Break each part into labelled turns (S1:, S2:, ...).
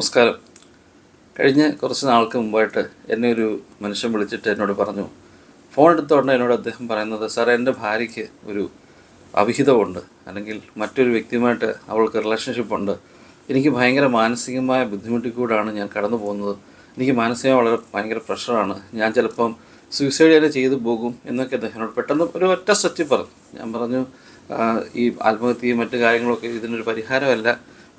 S1: നമസ്കാരം. കഴിഞ്ഞ കുറച്ച് നാൾക്ക് മുമ്പായിട്ട് എന്നെ ഒരു മനുഷ്യൻ വിളിച്ചിട്ട് എന്നോട് പറഞ്ഞു ഫോൺ എടുത്ത ഉടനെ എന്നോട് അദ്ദേഹം പറയുന്നത് സാറേ എന്റെ ഭാര്യയ്ക്ക് ഒരു അവിഹിതമുണ്ട് അല്ലെങ്കിൽ മറ്റൊരു വ്യക്തിയുമായിട്ട് അവൾക്ക് റിലേഷൻഷിപ്പ് ഉണ്ട്. എനിക്ക് ഭയങ്കര മാനസികമായ ബുദ്ധിമുട്ടിൽ കൂടാണ് ഞാൻ കടന്നു പോകുന്നത്. എനിക്ക് മാനസികമായി വളരെ ഭയങ്കര പ്രഷറാണ്. ഞാൻ ചിലപ്പം സൂയിസൈഡ് തന്നെ ചെയ്തു പോകും എന്നൊക്കെ അദ്ദേഹത്തിനോട് പെട്ടെന്ന് ഒരു ഒറ്റ സെറ്റി പറഞ്ഞു. ഞാൻ പറഞ്ഞു ഈ ആത്മഹത്യയും മറ്റു കാര്യങ്ങളൊക്കെ ഇതിനൊരു പരിഹാരമല്ല.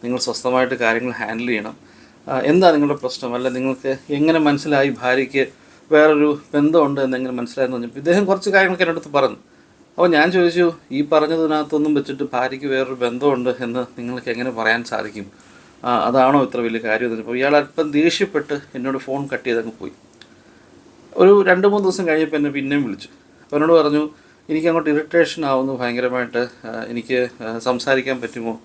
S1: നിങ്ങൾ സ്വസ്ഥമായിട്ട് കാര്യങ്ങൾ ഹാൻഡിൽ ചെയ്യണം. എന്താ നിങ്ങളുടെ പ്രശ്നം? അല്ല നിങ്ങൾക്ക് എങ്ങനെ മനസ്സിലായി ഭാര്യയ്ക്ക് വേറൊരു ബന്ധമുണ്ട് എന്നെങ്ങനെ മനസ്സിലായെന്ന് പറഞ്ഞപ്പോൾ ഇദ്ദേഹം കുറച്ച് കാര്യങ്ങളൊക്കെ എന്റെ അടുത്ത് പറഞ്ഞു. അപ്പോൾ ഞാൻ ചോദിച്ചു ഈ പറഞ്ഞതിനകത്തൊന്നും വെച്ചിട്ട് ഭാര്യയ്ക്ക് വേറൊരു ബന്ധമുണ്ട് എന്ന് നിങ്ങൾക്ക് എങ്ങനെ പറയാൻ സാധിക്കും? അതാണോ ഇത്ര വലിയ കാര്യം എന്ന് പറഞ്ഞപ്പോൾ ഇയാൾ അല്പം ദേഷ്യപ്പെട്ട് എന്നോട് ഫോൺ കട്ട് ചെയ്തങ്ങ് പോയി. ഒരു രണ്ട് മൂന്ന് ദിവസം കഴിഞ്ഞപ്പോൾ എന്നെ പിന്നെയും വിളിച്ചു. അപ്പോൾ എന്നോട് പറഞ്ഞു എനിക്ക് അങ്ങോട്ട് ഇറിറ്റേഷൻ ആവുന്നു ഭയങ്കരമായിട്ട്. എനിക്ക് സംസാരിക്കാൻ പറ്റുമോ?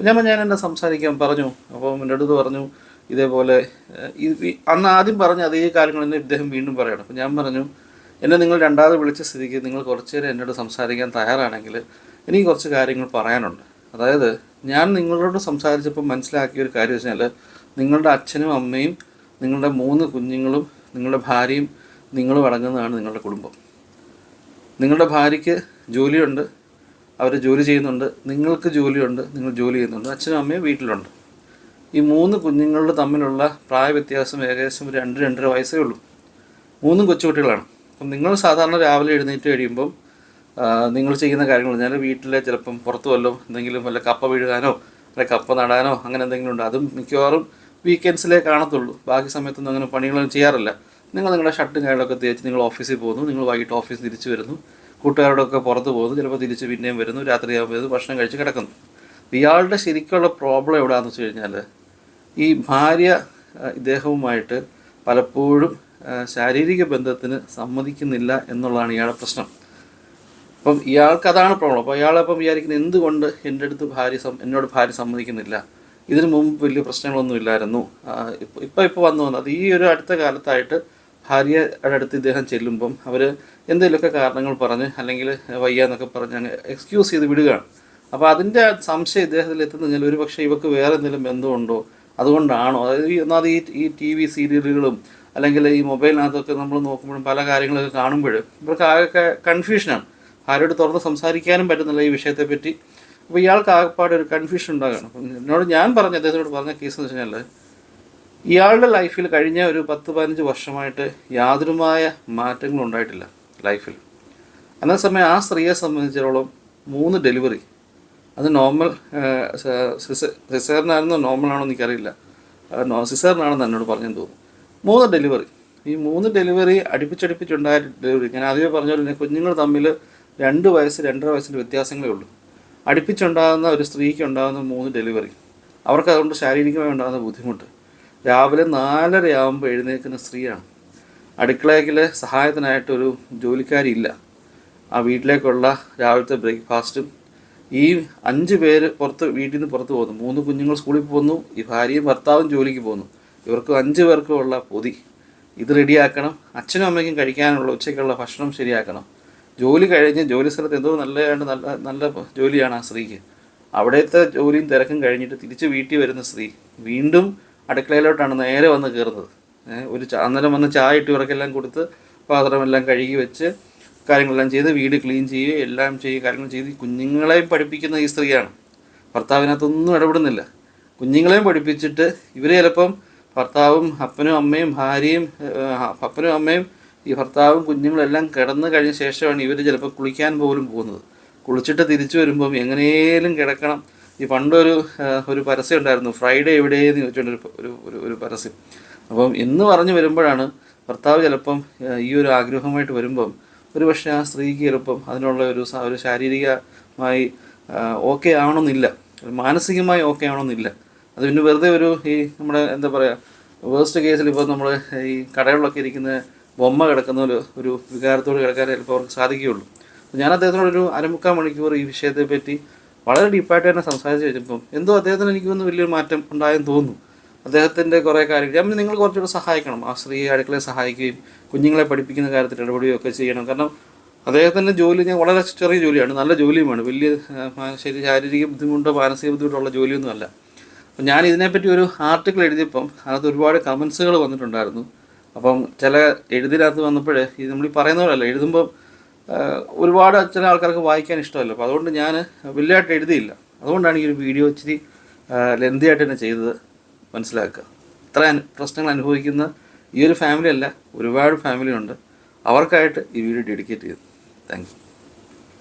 S1: ഞാൻ ഞാൻ എന്നെ സംസാരിക്കാൻ? പറഞ്ഞു. അപ്പോൾ എന്റെ അടുത്ത് പറഞ്ഞു ഇതേപോലെ ഇത് അന്ന് ആദ്യം പറഞ്ഞ അതേ കാര്യങ്ങൾ തന്നെ ഇദ്ദേഹം വീണ്ടും പറയണം. അപ്പോൾ ഞാൻ പറഞ്ഞു എന്നെ നിങ്ങൾ രണ്ടാമത് വിളിച്ച സ്ഥിതിക്ക് നിങ്ങൾ കുറച്ച് നേരം എന്നോട് സംസാരിക്കാൻ തയ്യാറാണെങ്കിൽ എനിക്ക് കുറച്ച് കാര്യങ്ങൾ പറയാനുണ്ട്. അതായത് ഞാൻ നിങ്ങളോട് സംസാരിച്ചപ്പോൾ മനസ്സിലാക്കിയ ഒരു കാര്യം വെച്ചാൽ നിങ്ങളുടെ അച്ഛനും അമ്മയും നിങ്ങളുടെ മൂന്ന് കുഞ്ഞുങ്ങളും നിങ്ങളുടെ ഭാര്യയും നിങ്ങളും അടങ്ങുന്നതാണ് നിങ്ങളുടെ കുടുംബം. നിങ്ങളുടെ ഭാര്യയ്ക്ക് ജോലിയുണ്ട് അവർ ജോലി ചെയ്യുന്നുണ്ട് നിങ്ങൾക്ക് ജോലിയുണ്ട് നിങ്ങൾ ജോലി ചെയ്യുന്നുണ്ട് അച്ഛനും അമ്മയും വീട്ടിലുണ്ട്. ഈ മൂന്ന് കുഞ്ഞുങ്ങൾ തമ്മിലുള്ള പ്രായവ്യത്യാസം ഏകദേശം രണ്ട് രണ്ടര വയസ്സേ ഉള്ളൂ. മൂന്നും കൊച്ചുകുട്ടികളാണ്. അപ്പം നിങ്ങൾ സാധാരണ രാവിലെ എഴുന്നേറ്റ് കഴിയുമ്പം നിങ്ങൾ ചെയ്യുന്ന കാര്യങ്ങൾ പറഞ്ഞാൽ വീട്ടിലെ ചിലപ്പം പുറത്തു വല്ലതും എന്തെങ്കിലും വല്ല കപ്പ വീഴുകാനോ അല്ലെ കപ്പ നടാനോ അങ്ങനെ എന്തെങ്കിലും ഉണ്ട്. അതും മിക്കവാറും വീക്കെൻഡ്സിലേ കാണത്തുള്ളൂ. ബാക്കി സമയത്തൊന്നും അങ്ങനെ പണികളൊന്നും ചെയ്യാറില്ല. നിങ്ങൾ നിങ്ങളുടെ ഷർട്ടും കാര്യങ്ങളൊക്കെ തേച്ച് നിങ്ങൾ ഓഫീസിൽ പോകുന്നു. നിങ്ങൾ വൈകിട്ട് ഓഫീസിൽ തിരിച്ച് വരുന്നു. കൂട്ടുകാരോടൊക്കെ പുറത്ത് പോകുന്നു. ചിലപ്പോൾ തിരിച്ച് പിന്നെയും വരുന്നു. രാത്രിയാകുമ്പോൾ ഭക്ഷണം കഴിച്ച് കിടക്കുന്നു. ഇയാളുടെ ശരിക്കുള്ള പ്രോബ്ലം എവിടെയാണെന്ന് വെച്ച് കഴിഞ്ഞാൽ ഈ ഭാര്യ ഇദ്ദേഹവുമായിട്ട് പലപ്പോഴും ശാരീരിക ബന്ധത്തിന് സമ്മതിക്കുന്നില്ല എന്നുള്ളതാണ് ഇയാളുടെ പ്രശ്നം. അപ്പം ഇയാൾക്ക് അതാണ് പ്രോബ്ലം അപ്പോൾ ഇയാളപ്പം വിചാരിക്കുന്നത് എന്തുകൊണ്ട് എന്റെ അടുത്ത് ഭാര്യ എന്നോട് ഭാര്യ സമ്മതിക്കുന്നില്ല? ഇതിനു മുമ്പ് വലിയ പ്രശ്നങ്ങളൊന്നും ഇല്ലായിരുന്നു. ഇപ്പം ഇപ്പം ഇപ്പോൾ വന്നു വന്നത്. ഈ ഒരു അടുത്ത കാലത്തായിട്ട് ഭാര്യയുടെ അടുത്ത് ഇദ്ദേഹം ചെല്ലുമ്പം അവർ എന്തെങ്കിലുമൊക്കെ കാരണങ്ങൾ പറഞ്ഞ് അല്ലെങ്കിൽ വയ്യ എന്നൊക്കെ പറഞ്ഞ് അങ്ങ് എക്സ്ക്യൂസ് ചെയ്ത് വിടുകയാണ്. അപ്പോൾ അതിന്റെ സംശയം ഇദ്ദേഹത്തിൽ എത്തുന്നെങ്കിൽ ഒരു പക്ഷേ ഇവക്ക് വേറെ എന്തെങ്കിലും ബന്ധമുണ്ടോ? അതുകൊണ്ടാണോ? അതായത് ഈ ഒന്നാമത് ഈ ഈ ടി വി സീരിയലുകളും അല്ലെങ്കിൽ ഈ മൊബൈലിനകത്തൊക്കെ നമ്മൾ നോക്കുമ്പോഴും പല കാര്യങ്ങളൊക്കെ കാണുമ്പോൾ ഇവർക്ക് ആകെ കൺഫ്യൂഷനാണ് ആരോട് തുറന്ന് സംസാരിക്കാനും പറ്റുന്നില്ല ഈ വിഷയത്തെപ്പറ്റി. അപ്പോൾ ഇയാൾക്ക് ആകെപ്പാട് ഒരു കൺഫ്യൂഷൻ ഉണ്ടാകണം എന്നോട് ഞാൻ പറഞ്ഞ അദ്ദേഹത്തോട് പറഞ്ഞ കേസ് എന്ന് വെച്ചാൽ ഇയാളുടെ ലൈഫിൽ കഴിഞ്ഞ ഒരു പത്ത് പതിനഞ്ച് വർഷമായിട്ട് യാതൊരുമായ മാറ്റങ്ങളും ഉണ്ടായിട്ടില്ല ലൈഫിൽ അതേസമയം ആ സ്ത്രീയെ സംബന്ധിച്ചിടത്തോളം മൂന്ന് ഡെലിവറി അത് നോർമൽ സിസേറിനായിരുന്നോ നോർമലാണോ എനിക്കറിയില്ല. സിസേറിനാണെന്ന് എന്നോട് പറഞ്ഞെന്ന് തോന്നുന്നു. മൂന്ന് ഡെലിവറി ഈ മൂന്ന് ഡെലിവറി അടുപ്പിച്ചടുപ്പിച്ചുണ്ടായ ഡെലിവറി ഞാൻ ആദ്യമേ പറഞ്ഞ പോലെ കുഞ്ഞുങ്ങൾ തമ്മിൽ രണ്ട് വയസ്സ് രണ്ടര വയസ്സിന്റെ വ്യത്യാസങ്ങളേ ഉള്ളൂ. അടുപ്പിച്ചുണ്ടാകുന്ന ഒരു സ്ത്രീക്ക് ഉണ്ടാകുന്ന മൂന്ന് ഡെലിവറി അവർക്ക് അതുകൊണ്ട് ശാരീരികമായി ഉണ്ടാകുന്ന ബുദ്ധിമുട്ട്. രാവിലെ നാലര ആകുമ്പോൾ എഴുന്നേൽക്കുന്ന സ്ത്രീയാണ്. അടുക്കളയിൽ സഹായത്തിനായിട്ടൊരു ജോലിക്കാരി ഇല്ല ആ വീട്ടിലേക്കുള്ള രാവിലത്തെ ബ്രേക്ക്ഫാസ്റ്റും ഈ അഞ്ച് പേര് പുറത്ത് വീട്ടിൽ നിന്ന് പുറത്ത് പോകുന്നു. മൂന്ന് കുഞ്ഞുങ്ങൾ സ്കൂളിൽ പോകുന്നു. ഈ ഭാര്യയും ഭർത്താവും ജോലിക്ക് പോകുന്നു. ഇവർക്ക് അഞ്ച് പേർക്കും ഉള്ള പൊതി. ഇത് റെഡിയാക്കണം. അച്ഛനും അമ്മയ്ക്കും കഴിക്കാനുള്ള ഉച്ചയ്ക്കുള്ള ഭക്ഷണം ശരിയാക്കണം. ജോലി കഴിഞ്ഞ് ജോലി സ്ഥലത്ത് എന്തോ നല്ല നല്ല നല്ല ജോലിയാണ് ആ സ്ത്രീക്ക്. അവിടുത്തെ ജോലിയും തിരക്കും കഴിഞ്ഞിട്ട് തിരിച്ച് വീട്ടിൽ വരുന്ന സ്ത്രീ. വീണ്ടും അടുക്കളയിലോട്ടാണ് നേരെ വന്ന് കയറുന്നത്. ഒരു അന്നേരം വന്ന് ചായ ഇട്ട് ഇവർക്കെല്ലാം കൊടുത്ത് പാത്രമെല്ലാം കഴുകി വെച്ച് കാര്യങ്ങളെല്ലാം ചെയ്ത് വീട് ക്ലീൻ ചെയ്യുകയും എല്ലാം ചെയ്യുക കാര്യങ്ങൾ ചെയ്ത് കുഞ്ഞുങ്ങളെ പഠിപ്പിക്കുന്ന ഈ സ്ത്രീയാണ്. ഭർത്താവിനകത്തൊന്നും ഇടപെടുന്നില്ല. കുഞ്ഞുങ്ങളെയും പഠിപ്പിച്ചിട്ട് ഇവർ ചിലപ്പം ഭർത്താവും അപ്പനും അമ്മയും ഭാര്യയും അപ്പനും അമ്മയും ഈ ഭർത്താവും കുഞ്ഞുങ്ങളെല്ലാം കിടന്നു കഴിഞ്ഞ ശേഷമാണ് ഇവർ ചിലപ്പോൾ കുളിക്കാൻ പോലും പോകുന്നത്. കുളിച്ചിട്ട് തിരിച്ചു വരുമ്പം എങ്ങനെയും കിടക്കണം. ഈ പണ്ടൊരു ഒരു പരസ്യം ഉണ്ടായിരുന്നു. ഫ്രൈഡേ എവിടെയെന്ന് ചോദിച്ചിട്ടുണ്ടൊരു ഒരു ഒരു ഒരു പരസ്യം. അപ്പം എന്ന് പറഞ്ഞു വരുമ്പോഴാണ് ഭർത്താവ് ചിലപ്പം ഈ ഒരു ആഗ്രഹമായിട്ട് വരുമ്പം ഒരു പക്ഷേ ആ സ്ത്രീക്ക് ചിലപ്പം അതിനുള്ള ഒരു ഒരു ശാരീരികമായി ഓക്കെ ആവണമെന്നില്ല. മാനസികമായി ഓക്കെ ആവണമെന്നില്ല. അത് പിന്നെ വെറുതെ ഒരു ഈ നമ്മുടെ എന്താ പറയുക വേസ്റ്റ് കേസിൽ ഇപ്പോൾ നമ്മൾ ഈ കടകളിലൊക്കെ ഇരിക്കുന്ന ബൊമ്മ കിടക്കുന്ന ഒരു ഒരു വികാരത്തോട് കിടക്കാൻ ചിലപ്പോൾ അവർക്ക് സാധിക്കുകയുള്ളൂ. ഞാൻ അദ്ദേഹത്തിനോടൊരു അരമുക്കാൽ മണിക്കൂർ ഈ വിഷയത്തെ പറ്റി വളരെ ഡീപ്പായിട്ട് തന്നെ സംസാരിച്ച് കഴിഞ്ഞപ്പം എന്തോ അദ്ദേഹത്തിന് എനിക്ക് തോന്നുന്നു വലിയൊരു മാറ്റം ഉണ്ടായെന്ന് തോന്നുന്നു. അദ്ദേഹത്തിന്റെ കുറേ കാര്യങ്ങൾ. അപ്പം നിങ്ങൾ കുറച്ചുകൂടെ സഹായിക്കണം. ആ സ്ത്രീ അടുക്കളയെ സഹായിക്കുകയും കുഞ്ഞുങ്ങളെ പഠിപ്പിക്കുന്ന കാര്യത്തിൽ ഇടപെടുകയും ഒക്കെ ചെയ്യണം. കാരണം അദ്ദേഹത്തിന്റെ ജോലി ഞാൻ വളരെ ചെറിയ ജോലിയാണ്. നല്ല ജോലിയുമാണ്. വലിയ ശരി ശാരീരിക ബുദ്ധിമുട്ടോ മാനസിക ബുദ്ധിമുട്ടുള്ള ജോലിയൊന്നുമല്ല അപ്പം ഞാൻ ഇതിനെപ്പറ്റി ഒരു ആർട്ടിക്കിൾ എഴുതിയപ്പം അതിനകത്ത് ഒരുപാട് കമൻസുകൾ വന്നിട്ടുണ്ടായിരുന്നു. അപ്പം ചില എഴുതിനകത്ത് വന്നപ്പോൾ ഇത് നമ്മൾ ഈ പറയുന്ന പോലെയല്ല എഴുതുമ്പം ഒരുപാട് ചില ആൾക്കാർക്ക് വായിക്കാൻ ഇഷ്ടമല്ല. അപ്പോൾ അതുകൊണ്ട് ഞാൻ വലിയതായിട്ട് എഴുതിയില്ല. അതുകൊണ്ടാണ് ഈ ഒരു വീഡിയോ ഇച്ചിരി ലെന്തിയായിട്ട് തന്നെ ചെയ്തത്. മനസ്സിലാക്കുക. ഇത്ര പ്രശ്നങ്ങൾ അനുഭവിക്കുന്ന ഈ ഒരു ഫാമിലി അല്ല ഒരുപാട് ഫാമിലി ഉണ്ട്. അവർക്കായിട്ട് ഈ വീഡിയോ ഡെഡിക്കേറ്റ് ചെയ്തു. താങ്ക്